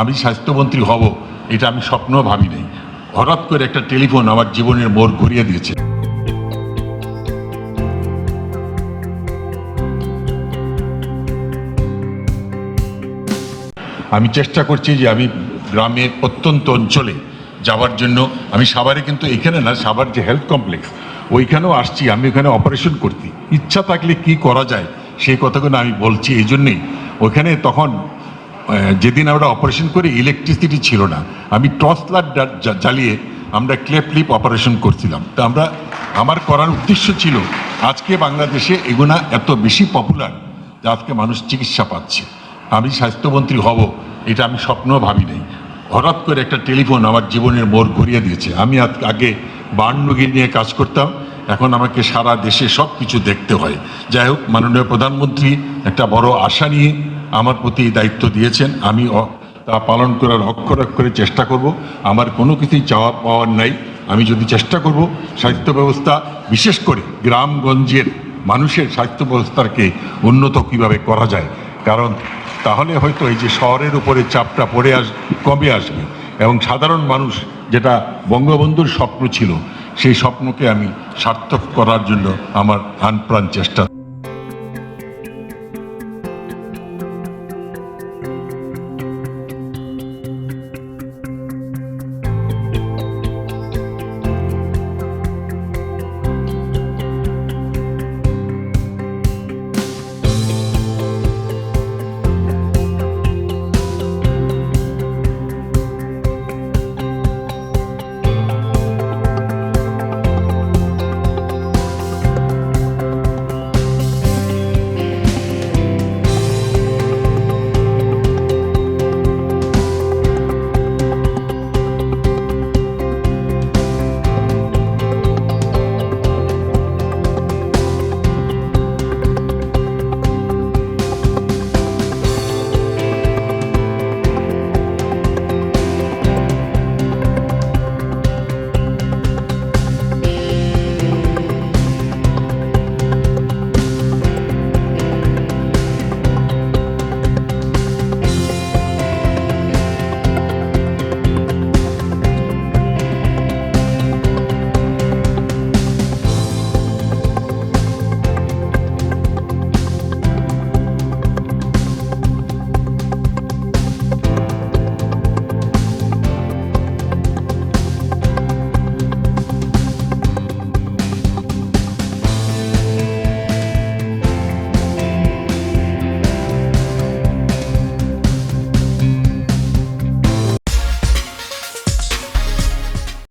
আমি স্বাস্থ্যমন্ত্রী হব, এটা আমি স্বপ্ন ভাবি নাই হঠাৎ করে একটা টেলিফোন আমার জীবনের মোড় ঘুরিয়ে দিয়েছে। আমি চেষ্টা করছি যে আমি গ্রামে প্রত্যন্ত অঞ্চলে যাওয়ার জন্য, আমি সাভারে কিন্তু এখানে না, সাভার যে হেলথ কমপ্লেক্স, ওইখানেও আসছি, আমি ওখানে অপারেশন করতে ইচ্ছা থাকলে কি করা যায় সেই কথাগুলো আমি বলছি, এই জন্যেই। ওখানে তখন যেদিন আমরা অপারেশন করি ইলেকট্রিসিটি ছিল না। আমি টর্চ লাইট জ্বালিয়ে আমরা ক্লেপ লিপ অপারেশন করছিলাম। তো আমরা, আমার করার উদ্দেশ্য ছিল, আজকে বাংলাদেশে এগুলা এত বেশি পপুলার যে আজকে মানুষ চিকিৎসা পাচ্ছে। আমি স্বাস্থ্যমন্ত্রী হব, এটা আমি স্বপ্ন ভাবি নাই। হঠাৎ করে একটা টেলিফোন আমার জীবনের মোড় ঘুরিয়ে দিয়েছে। আমি আগে বার্নগির নিয়ে কাজ করতাম, এখন আমাকে সারা দেশে সব কিছু দেখতে হয়। যাই হোক, মাননীয় প্রধানমন্ত্রী, একটা বড় আশা নিয়ে আমার প্রতি দায়িত্ব দিয়েছেন। আমি তা পালন করার অক্ষর অক্ষরে চেষ্টা করব। আমার কোনো কিছুই চাওয়া পাওয়ার নাই। আমি যদি চেষ্টা করব, স্বাস্থ্য ব্যবস্থা বিশেষ করে গ্রামগঞ্জের মানুষের স্বাস্থ্য ব্যবস্থাকে উন্নত কীভাবে করা যায়। কারণ তাহলে হয়তো এই যে শহরের উপরে চাপটা পড়ে আস, কমে আসবে। এবং সাধারণ মানুষ যেটা বঙ্গবন্ধুর স্বপ্ন ছিল, সেই স্বপ্নকে আমি সার্থক করার জন্য আমার আনপ্রাণ চেষ্টা